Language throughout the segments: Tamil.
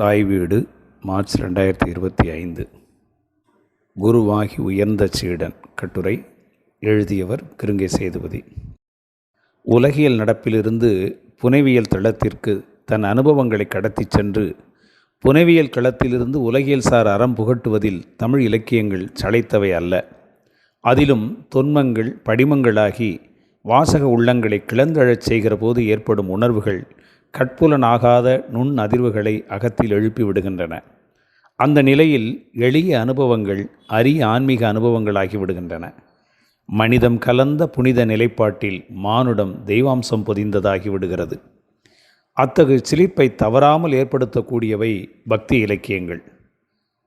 தாய் வீடு மார்ச் ரெண்டாயிரத்தி இருபத்தி ஐந்து. குருவாகி உயர்ந்த சீடன் கட்டுரை எழுதியவர் கிருங்கை சேதுபதி உலகியல் நடப்பிலிருந்து புனைவியல் தளத்திற்கு தன் அனுபவங்களை கடத்திச் சென்று புனைவியல் களத்திலிருந்து உலகியல் சார் அறம் புகட்டுவதில் தமிழ் இலக்கியங்கள் சளைத்தவை அல்ல. அதிலும் தொன்மங்கள் படிமங்களாகி வாசக உள்ளங்களை கிளந்தழச் செய்கிற போது ஏற்படும் உணர்வுகள் கட்புலனாகாத நுண் அதிர்வுகளை அகத்தில் எழுப்பி விடுகின்றன. அந்த நிலையில் எளிய அனுபவங்கள் அரிய ஆன்மீக அனுபவங்களாகி விடுகின்றன. மனிதம் கலந்த புனித நிலைப்பாட்டில் மானுடம் தெய்வாம்சம் பொதிந்ததாகி விடுகிறது. அத்தகு சிலிப்பை தவறாமல் ஏற்படுத்தக்கூடியவை பக்தி இலக்கியங்கள்.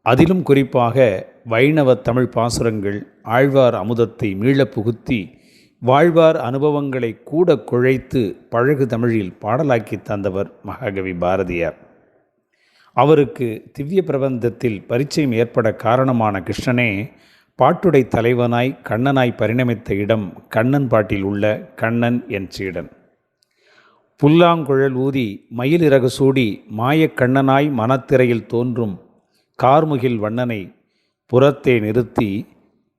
அதிலும் குறிப்பாக வைணவ தமிழ் பாசுரங்கள் ஆழ்வார் அமுதத்தை மீளப் புகுத்தி வாழ்வார் அனுபவங்களை கூட குழைத்து பழகு தமிழில் பாடலாக்கி தந்தவர் மகாகவி பாரதியார். அவருக்கு திவ்ய பிரபந்தத்தில் பரிச்சயம் ஏற்பட காரணமான கிருஷ்ணனே பாட்டுடை தலைவனாய் கண்ணனாய் பரிணமித்த இடம் கண்ணன் பாட்டில் உள்ள கண்ணன் என் சீடன். புல்லாங்குழல் ஊதி மயில் இறகு சூடி மாயக்கண்ணனாய் மனத்திரையில் தோன்றும் கார்முகில் வண்ணனை புறத்தே நிறுத்தி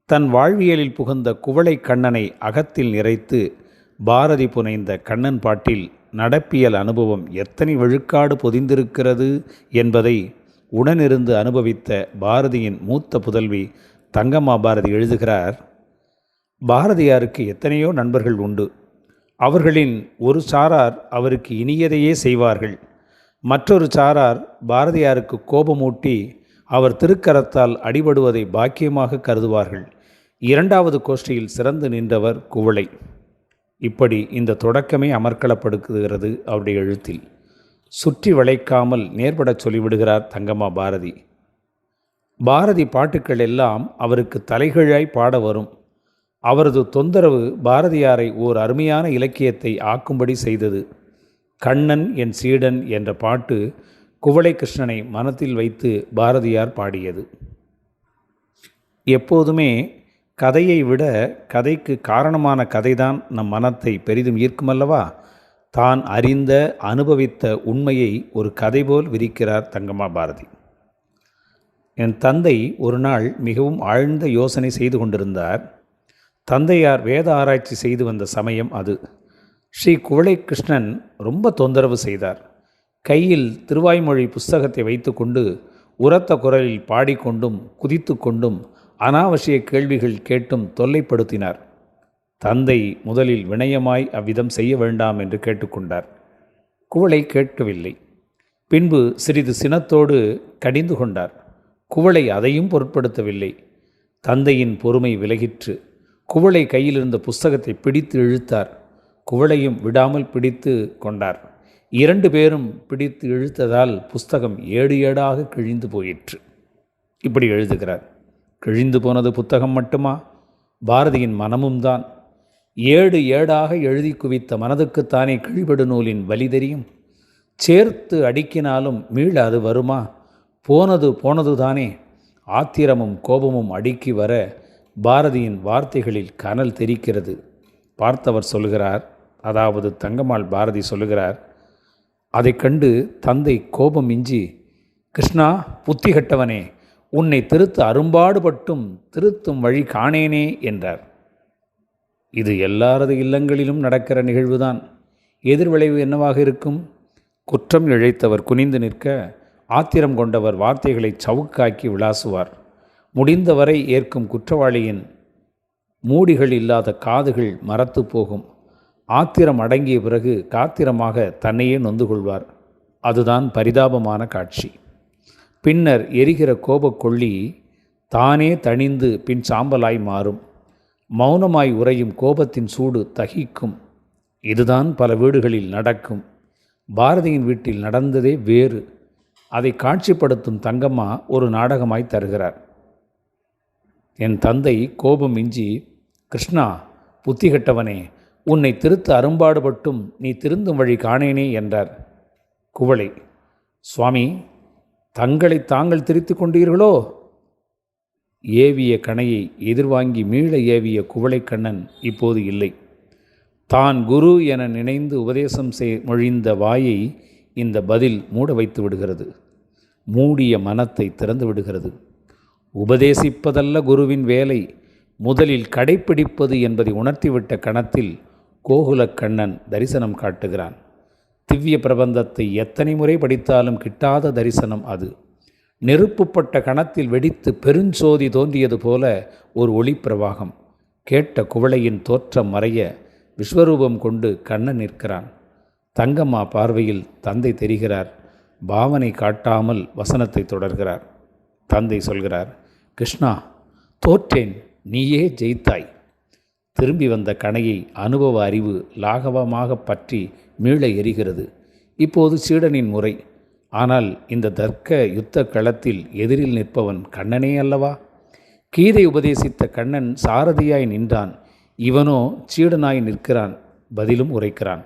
தன் வாழ்வியலில் புகுந்த குவளை கண்ணனை அகத்தில் நிறைத்து பாரதி புனைந்த கண்ணன் பாட்டில் நடப்பியல் அனுபவம் எத்தனை விழுக்காடு பொதிந்திருக்கிறது என்பதை உடனிருந்து அனுபவித்த பாரதியின் மூத்த புதல்வி தங்கம்மா பாரதி எழுதுகிறார். பாரதியாருக்கு எத்தனையோ நண்பர்கள் உண்டு. அவர்களின் ஒரு சாரார் அவருக்கு இனியதையே செய்வார்கள். மற்றொரு சாரார் பாரதியாருக்கு கோபமூட்டி அவர் திருக்கரத்தால் அடிபடுவதை பாக்கியமாக கருதுவார்கள். இரண்டாவது கோஷ்டியில் சிறந்து நின்றவர் குவளை. இப்படி இந்த தொடக்கமே அமர்க்களப்படுத்துகிறது அவருடைய எழுத்தில். சுற்றி வளைக்காமல் நேர்படச் சொல்லிவிடுகிறார் தங்கம்மா பாரதி. பாரதி பாட்டுக்கள் எல்லாம் அவருக்கு தலைகீழாய் பாட வரும். அவரது தொந்தரவு பாரதியாரை ஓர் அருமையான இலக்கியத்தை ஆக்கும்படி செய்தது. கண்ணன் என் சீடன் என்ற பாட்டு குவளை கிருஷ்ணனை மனத்தில் வைத்து பாரதியார் பாடியது. எப்போதுமே கதையை விட கதைக்கு காரணமான கதைதான் நம் மனத்தை பெரிதும் ஈர்க்குமல்லவா? தான் அறிந்த அனுபவித்த உண்மையை ஒரு கதை போல் விரிக்கிறார் தங்கம்மா பாரதி. என் தந்தை ஒரு நாள் மிகவும் ஆழ்ந்த யோசனை செய்து கொண்டிருந்தார். தந்தையார் வேத ஆராய்ச்சி செய்து வந்த சமயம் அது. ஸ்ரீ குவளை கிருஷ்ணன் ரொம்ப தொந்தரவு செய்தார். கையில் திருவாய்மொழி புஸ்தகத்தை வைத்துக்கொண்டு உரத்த குரலில் பாடிக்கொண்டும் குதித்து கொண்டும் அனாவசிய கேள்விகள் கேட்டும் தொல்லைப்படுத்தினார். தந்தை முதலில் வினயமாய் அவ்விதம் செய்ய வேண்டாம் என்று கேட்டுக்கொண்டார். குவளை கேட்கவில்லை. பின்பு சிறிது சினத்தோடு கடிந்து கொண்டார். குவளை அதையும் பொருட்படுத்தவில்லை. தந்தையின் பொறுமை விலகிற்று. குவளை கையிலிருந்த புஸ்தகத்தை பிடித்து இழுத்தார். குவளையும் விடாமல் பிடித்து கொண்டார். இரண்டு பேரும் பிடித்து இழுத்ததால் புஸ்தகம் ஏடு ஏடாக கிழிந்து போயிற்று. இப்படி எழுதுகிறார். கிழிந்து போனது புத்தகம் மட்டுமா? பாரதியின் மனமும் தான். ஏடு ஏடாக எழுதி குவித்த மனதுக்குத்தானே கிழிபடு நூலின் வலி தெரியும்? சேர்த்து அடிக்கினாலும் மீள அது வருமா? போனது போனது தானே ஆத்திரமும் கோபமும் அடுக்கி வர பாரதியின் வார்த்தைகளில் கனல் தெரிக்கிறது. பார்த்தவர் சொல்கிறார் அதாவது தங்கம்மாள் பாரதி சொல்லுகிறார் அதை கண்டு தந்தை கோபம் மிஞ்சி கிருஷ்ணா புத்தி கட்டவனே உன்னை திருத்த அரும்பாடுபட்டும் திருத்தும் வழி காணேனே என்றார். இது எல்லாரது இல்லங்களிலும் நடக்கிற நிகழ்வுதான். எதிர்விளைவு என்னவாக இருக்கும்? குற்றம் இழைத்தவர் குனிந்து நிற்க ஆத்திரம் கொண்டவர் வார்த்தைகளை சவுக்காக்கி விளாசுவார். முடிந்தவரை ஏற்கும் குற்றவாளியின் மூடிகள் இல்லாத காதுகள் மரத்து போகும். ஆத்திரம் அடங்கிய பிறகு காத்திரமாக தன்னையே நொந்து கொள்வார். அதுதான் பரிதாபமான காட்சி. பின்னர் எரிகிற கோபக்கொள்ளி தானே தணிந்து பின் சாம்பலாய் மாறும். மௌனமாய் உறையும் கோபத்தின் சூடு தகிக்கும். இதுதான் பல வீடுகளில் நடக்கும். பாரதியின் வீட்டில் நடந்ததே வேறு. அதை காட்சிப்படுத்தும் தங்கம்மா ஒரு நாடகமாய் தருகிறார். என் தந்தை கோபம் இஞ்சி கிருஷ்ணா புத்தி கெட்டவனே உன்னை திருத்த அரும்பாடுபட்டும் நீ திருந்தும் வழி காணேனே என்றார். குவளை. சுவாமி தங்களை தாங்கள் திரித்து கொண்டீர்களோ? ஏவிய கணையை எதிர்வாங்கி மீள ஏவிய குவளைக்கண்ணன் இப்போது இல்லை. தான் குரு என நினைந்து உபதேசம் செய் மொழிந்த வாயை இந்த பதில் மூட வைத்து விடுகிறது. மூடிய மனத்தை திறந்து விடுகிறது. உபதேசிப்பதல்ல குருவின் வேலை முதலில் கடைப்பிடிப்பது என்பதை உணர்த்திவிட்ட கணத்தில் கோகுலக்கண்ணன் தரிசனம் காட்டுகிறான். திவ்ய பிரபந்தத்தை எத்தனை முறை படித்தாலும் கிட்டாத தரிசனம் அது. நெருப்புப்பட்ட கணத்தில் வெடித்து பெருஞ்சோதி தோன்றியது போல ஒரு ஒளிப்பிரவாகம் கேட்ட குவளையின் தோற்றம் மறைய விஸ்வரூபம் கொண்டு கண்ணன் நிற்கிறான். தங்கம்மா பார்வையில் தந்தை தெரிகிறார். பாவனை காட்டாமல் வசனத்தை தொடர்கிறார். தந்தை சொல்கிறார் கிருஷ்ணா தோற்றேன் நீயே ஜெயித்தாய். திரும்பி வந்த கணையை அனுபவ அறிவு லாகவமாக பற்றி மீள எரிகிறது. இப்போது சீடனின் முறை. ஆனால் இந்த தர்க்க யுத்த களத்தில் எதிரில் நிற்பவன் கண்ணனே அல்லவா? கீதை உபதேசித்த கண்ணன் சாரதியாய் நின்றான். இவனோ சீடனாய் நிற்கிறான். பதிலும் உரைக்கிறான்.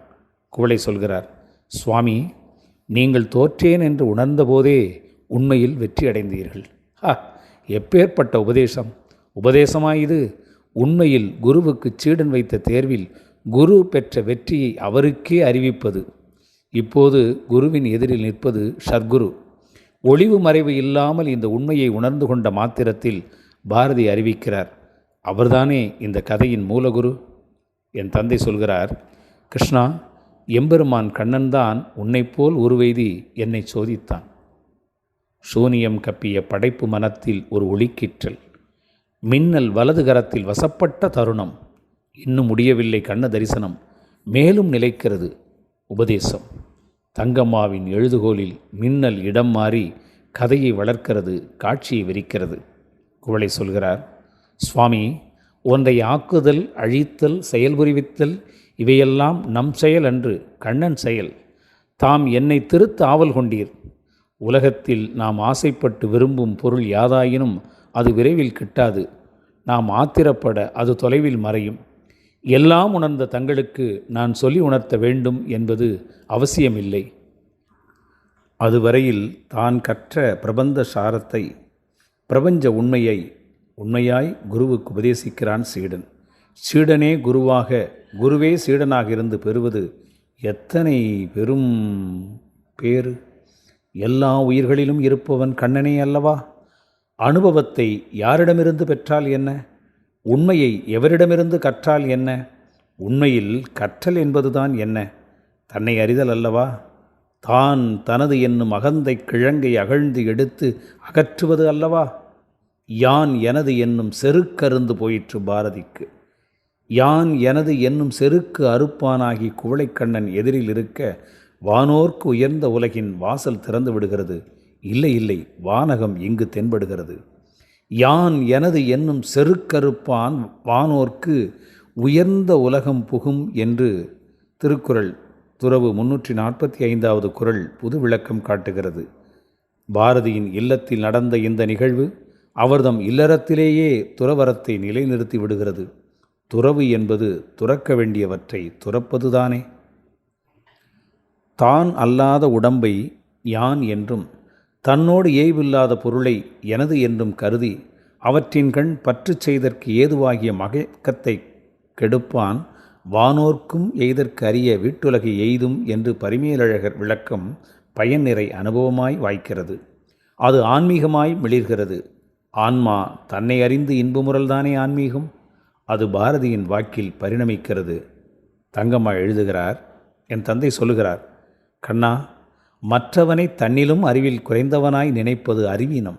குவளை சொல்கிறார் சுவாமி நீங்கள் தோற்றேன் என்று உணர்ந்தபோதே உண்மையில் வெற்றி அடைந்தீர்கள். ஹா எப்பேற்பட்ட உபதேசம். உபதேசமாயுது உண்மையில் குருவுக்கு சீடன் வைத்த தேர்வில் குரு பெற்ற வெற்றியை அவருக்கே அறிவிப்பது. இப்போது குருவின் எதிரில் நிற்பது ஷர்குரு ஒளிவு மறைவு இல்லாமல் இந்த உண்மையை உணர்ந்து கொண்ட மாத்திரத்தில் பாரதி அறிவிக்கிறார். அவர்தானே இந்த கதையின் மூலகுரு? என் தந்தை சொல்கிறார் கிருஷ்ணா எம்பெருமான் கண்ணன்தான் உன்னைப்போல் உருவெய்தி என்னை சோதித்தான். சூனியம் கப்பிய படைப்பு மனத்தில் ஒரு ஒளிக்கிற்றல் மின்னல் வலது கரத்தில் வசப்பட்ட தருணம். இன்னும் முடியவில்லை கண்ண தரிசனம். மேலும் நிலைக்கிறது உபதேசம். தங்கம்மாவின் எழுதுகோலில் மின்னல் இடம் மாறி கதையை வளர்க்கிறது காட்சியை விரிக்கிறது குவளை சொல்கிறார் சுவாமி ஒன்றை ஆக்குதல் அழித்தல் செயல்புரிவித்தல் இவையெல்லாம் நம் செயல் அன்று கண்ணன் செயல். தாம் என்னை திருத்த ஆவல் கொண்டீர். உலகத்தில் நாம் ஆசைப்பட்டு விரும்பும் பொருள் யாதாயினும் அது விரைவில் கிட்டாது. நாம் ஆத்திரப்பட அது தொலைவில் மறையும். எல்லாம் உணர்ந்த தங்களுக்கு நான் சொல்லி உணர்த்த வேண்டும் என்பது அவசியமில்லை. அதுவரையில் தான் கற்ற பிரபந்த சாரத்தை பிரபஞ்ச உண்மையை உண்மையாய் குருவுக்கு உபதேசிக்கிறான் சீடன். சீடனே குருவாக குருவே சீடனாக இருந்து பெறுவது எத்தனை பெரும் பேறு? எல்லா உயிர்களிலும் இருப்பவன் கண்ணனே அல்லவா? அனுபவத்தை யாரிடமிருந்து பெற்றால் என்ன? உண்மையை எவரிடமிருந்து கற்றால் என்ன? உண்மையில் கற்றல் என்பதுதான் என்ன? தன்னை அறிதல் அல்லவா? தான் தனது என்னும் அகந்தை கிழங்கை அகழ்ந்து எடுத்து அகற்றுவது அல்லவா? யான் எனது என்னும் செருக்கருந்து போயிற்று பாரதிக்கு. யான் எனது என்னும் செருக்கு அறுப்பானாகி குவளைக்கண்ணன் எதிரில் இருக்க வானோர்க்கு உயர்ந்த உலகின் வாசல் திறந்து விடுகிறது. இல்லை இல்லை வானகம் இங்கு தென்படுகிறது. யான் எனது என்னும் செருக்கருப்பான் வானோர்க்கு உயர்ந்த உலகம் புகும் என்று திருக்குறள் துறவு முன்னூற்றி நாற்பத்தி ஐந்தாவது குரல் புது விளக்கம் காட்டுகிறது. பாரதியின் இல்லத்தில் நடந்த இந்த நிகழ்வு அவர்தம் இல்லறத்திலேயே துறவரத்தை நிலைநிறுத்தி விடுகிறது. துறவு என்பது துறக்க வேண்டியவற்றை துறப்பதுதானே? தான் அல்லாத உடம்பை யான் என்றும் தன்னோடு ஏய்வில்லாத பொருளை எனது என்றும் கருதி அவற்றின் கண் பற்று செய்தற்கு ஏதுவாகிய மகக்கத்தை கெடுப்பான். வானோர்க்கும் எய்தற்கு அறிய வீட்டுலகை எய்தும் என்று பரிமேலழகர் விளக்கம் பயன் நிறை அனுபவமாய் வாய்க்கிறது. அது ஆன்மீகமாய் மிளிர்கிறது. ஆன்மா தன்னை அறிந்து இன்புமுறல்தானே ஆன்மீகம்? அது பாரதியின் வாக்கில் பரிணமிக்கிறது. தங்கம்மா எழுதுகிறார் என் தந்தை சொல்லுகிறார் கண்ணா மற்றவனை தன்னிலும் அறிவில் குறைந்தவனாய் நினைப்பது அறிவீனம்.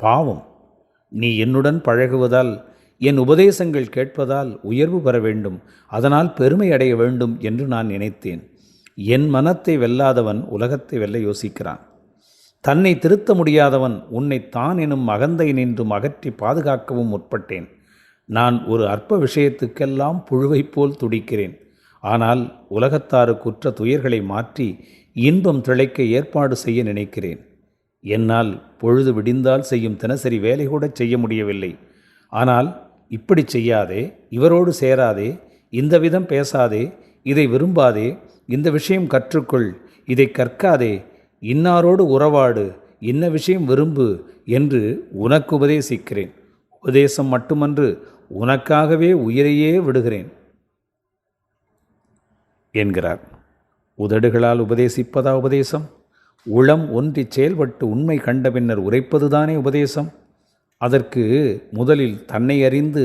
பாவம். நீ என்னுடன் பழகுவதால் என் உபதேசங்கள் கேட்பதால் உயர்வு பெற வேண்டும் அதனால் பெருமை அடைய வேண்டும் என்று நான் நினைத்தேன். என் மனத்தை வெல்லாதவன் உலகத்தை வெல்ல யோசிக்கிறான். தன்னை திருத்த முடியாதவன் உன்னை தான் எனும் அகந்தை நின்றும் அகற்றி பாதுகாக்கவும் முற்பட்டேன். நான் ஒரு அற்ப விஷயத்துக்கெல்லாம் புழுவைப் போல் துடிக்கிறேன். ஆனால் உலகத்தாருக்குற்ற துயர்களை மாற்றி இன்பம் திளைக்க ஏற்பாடு செய்ய நினைக்கிறேன். என்னால் பொழுது விடிந்தால் செய்யும் தினசரி வேலை கூட செய்ய முடியவில்லை. ஆனால் இப்படி செய்யாதே இவரோடு சேராதே இந்த விதம் பேசாதே இதை விரும்பாதே இந்த விஷயம் கற்றுக்கொள் இதை கற்காதே இன்னாரோடு உறவாடு இன்ன விஷயம் விரும்பு என்று உனக்கு உபதேசிக்கிறேன். உபதேசம் மட்டுமன்று உனக்காகவே உயிரையே விடுகிறேன். என்கிறார். உதடுகளால் உபதேசிப்பதா உபதேசம்? உளம் ஒன்றிச் செயல்பட்டு உண்மை கண்ட பின்னர் உரைப்பதுதானே உபதேசம்? அதற்கு முதலில் தன்னை அறிந்து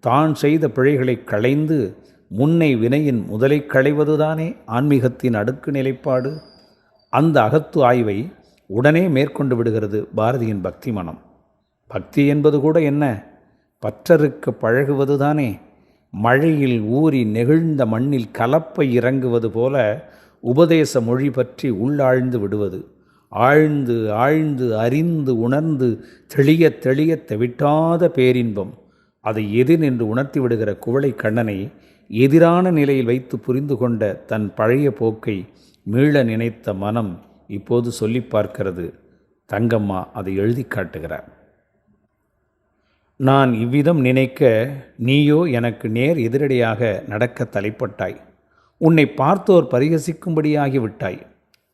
தான் செய்த பிழைகளை களைந்து முன்னை வினையின் முதலை களைவதுதானே ஆன்மீகத்தின் அடுக்கு நிலைப்பாடு? அந்த அகத்து ஆய்வை உடனே மேற்கொண்டு விடுகிறது பாரதியின் பக்தி மனம். பக்தி என்பது கூட என்ன? பற்றறுக்க பழகுவதுதானே? மழையில் ஊறி நெகிழ்ந்த மண்ணில் கலப்பை இறங்குவது போல உபதேச மொழி பற்றி உள்ளாழ்ந்து விடுவது ஆழ்ந்து ஆழ்ந்து அறிந்து உணர்ந்து தெளிய தெளிய தவிட்டாத பேரின்பம் அதை எதிர் என்று உணர்த்தி விடுகிற குவளை கண்ணனை எதிரான நிலையில் வைத்து புரிந்து கொண்ட தன் பழைய போக்கை மீள நினைத்த மனம் இப்போது சொல்லி பார்க்கிறது. தங்கம்மா அதை எழுதி காட்டுகிறார். நான் இவ்விதம் நினைக்க நீயோ எனக்கு நேர் எதிரடியாக நடக்க தலைப்பட்டாய். உன்னை பார்த்தோர் பரிகசிக்கும்படியாகி விட்டாய்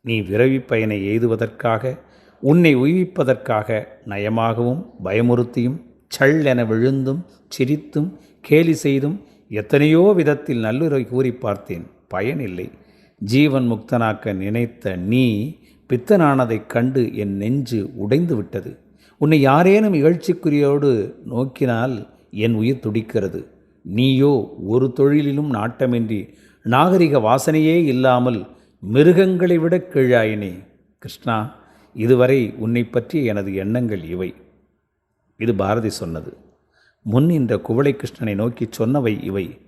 நீ விரவி பயனை எய்துவதற்காக உன்னை உய்விப்பதற்காக நயமாகவும் பயமுறுத்தியும் சள் என விழுந்தும் சிரித்தும் கேலி செய்தும் எத்தனையோ விதத்தில் நல்லுரை கூறி பார்த்தேன். பயனில்லை ஜீவன் முக்தனாக்க நினைத்த நீ பித்தனானதைக் கண்டு என் நெஞ்சு உடைந்து விட்டது. உன்னை யாரேனும் இகழ்ச்சிக்குரியோடு நோக்கினால் என் உயிர் துடிக்கிறது. நீயோ ஒரு தொழிலிலும் நாட்டமின்றி நாகரிக வாசனையே இல்லாமல் மிருகங்களை விட கீழாயினே. கிருஷ்ணா இதுவரை உன்னை பற்றிய எனது எண்ணங்கள் இவை. இது பாரதி சொன்னது. முன் இந்த குவளை கிருஷ்ணனை நோக்கி சொன்னவை இவை.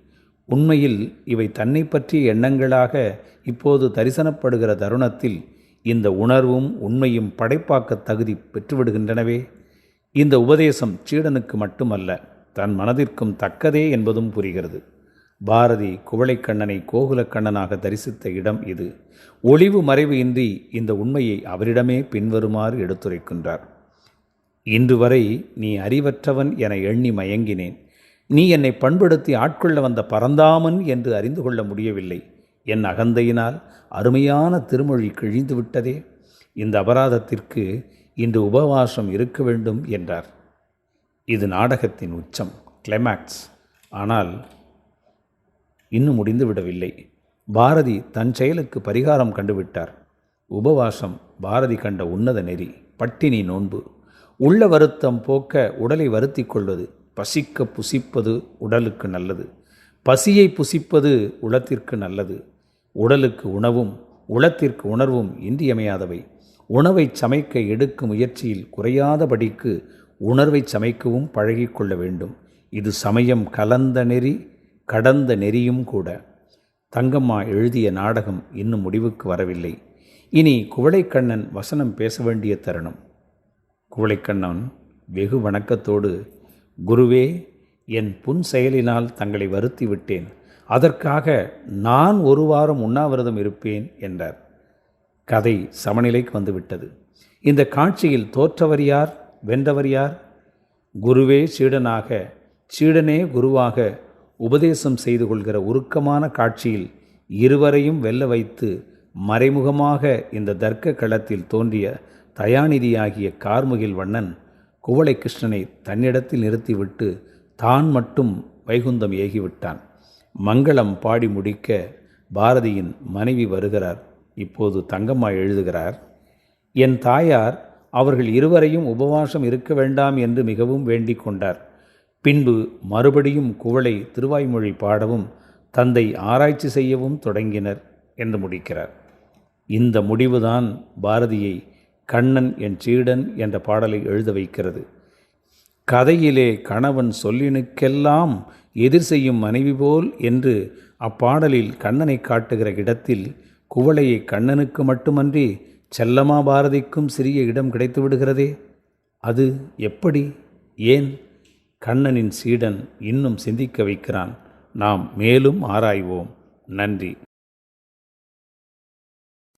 உண்மையில் இவை தன்னை பற்றிய எண்ணங்களாக இப்போது தரிசனப்படுகிற தருணத்தில் இந்த உணர்வும் உண்மையும் படைப்பாக்க தகுதி பெற்றுவிடுகின்றனவே. இந்த உபதேசம் சீடனுக்கு மட்டுமல்ல தன் மனதிற்கும் தக்கதே என்பதும் புரிகிறது. பாரதி குவளைக்கண்ணனை கோகுலக்கண்ணனாக தரிசித்த இடம் இது. ஒளிவு மறைவு இன்றி இந்த உண்மையை அவரிடமே பின்வருமாறு எடுத்துரைக்கின்றார். இன்று வரை நீ அறிவற்றவன் என எண்ணி மயங்கினேன். நீ என்னை பண்படுத்தி ஆட்கொள்ள வந்த பரந்தாமன் என்று அறிந்து கொள்ள முடியவில்லை. என் அகந்தையினால் அருமையான திருமொழி கிழிந்து விட்டதே. இந்த அபராதத்திற்கு இன்று உபவாசம் இருக்க வேண்டும் என்றார். இது நாடகத்தின் உச்சம் கிளைமேக்ஸ் ஆனால் இன்னும் முடிந்து விடவில்லை. பாரதி தன் செயலுக்கு பரிகாரம் கண்டுவிட்டார் உபவாசம் பாரதி கண்ட உன்னத நெறி பட்டினி நோன்பு. உள்ள வருத்தம் போக்க உடலை வருத்தி கொள்வது பசிக்க புசிப்பது உடலுக்கு நல்லது. பசியை புசிப்பது உளத்திற்கு நல்லது. உடலுக்கு உணவும் உளத்திற்கு உணர்வும் இன்றியமையாதவை. உணவை சமைக்க எடுக்கும் முயற்சியில் குறையாதபடிக்கு உணர்வை சமைக்கவும் பழகிக்கொள்ள வேண்டும். இது சமயம் கலந்த நெறி கடந்த நெறியும் கூட. தங்கம்மா எழுதிய நாடகம் இன்னும் முடிவுக்கு வரவில்லை. இனி குவளைக்கண்ணன் வசனம் பேச வேண்டிய தருணம். குவளைக்கண்ணன் வெகு வணக்கத்தோடு குருவே என் புன் செயலினால் தங்களை வருத்தி விட்டேன். அதற்காக நான் ஒரு வாரம் உண்ணாவிரதம் இருப்பேன் என்றார். கதை சமநிலைக்கு வந்துவிட்டது இந்த காட்சியில் தோற்றவர் யார்? வென்றவர் யார்? குருவே சீடனாக சீடனே குருவாக உபதேசம் செய்து கொள்கிற உருக்கமான காட்சியில் இருவரையும் வெல்ல வைத்து மறைமுகமாக இந்த தர்க்க களத்தில் தோன்றிய தயாநிதியாகிய கார்முகில் வண்ணன் குவளை கிருஷ்ணனை தன்னிடத்தில் நிறுத்திவிட்டு தான் மட்டும் வைகுந்தம் ஏகிவிட்டான். மங்களம் பாடி முடிக்க பாரதியின் மனைவி வருகிறார். இப்போது தங்கம்மா எழுதுகிறார் என் தாயார் அவர்கள் இருவரையும் உபவாசம் இருக்க வேண்டாம் என்று மிகவும் வேண்டிக் கொண்டார். பின்பு மறுபடியும் குவளை திருவாய்மொழி பாடவும் தந்தை ஆராய்ச்சி செய்யவும் தொடங்கினர் என்று முடிக்கிறார். இந்த முடிவுதான் பாரதியை கண்ணன் என் சீடன் என்ற பாடலை எழுத வைக்கிறது. கதையிலே கணவன் சொல்லினுக்கெல்லாம் எதிர் செய்யும் மனைவி போல் என்று அப்பாடலில் கண்ணனை காட்டுகிற இடத்தில் குவளையை கண்ணனுக்கு மட்டுமன்றி செல்லமா பாரதிக்கும் சிறிய இடம் கிடைத்து விடுகிறதே அது எப்படி? ஏன்? கண்ணனின் சீடன் இன்னும் சிந்திக்க வைக்கிறான். நாம் மேலும் ஆராய்வோம். நன்றி.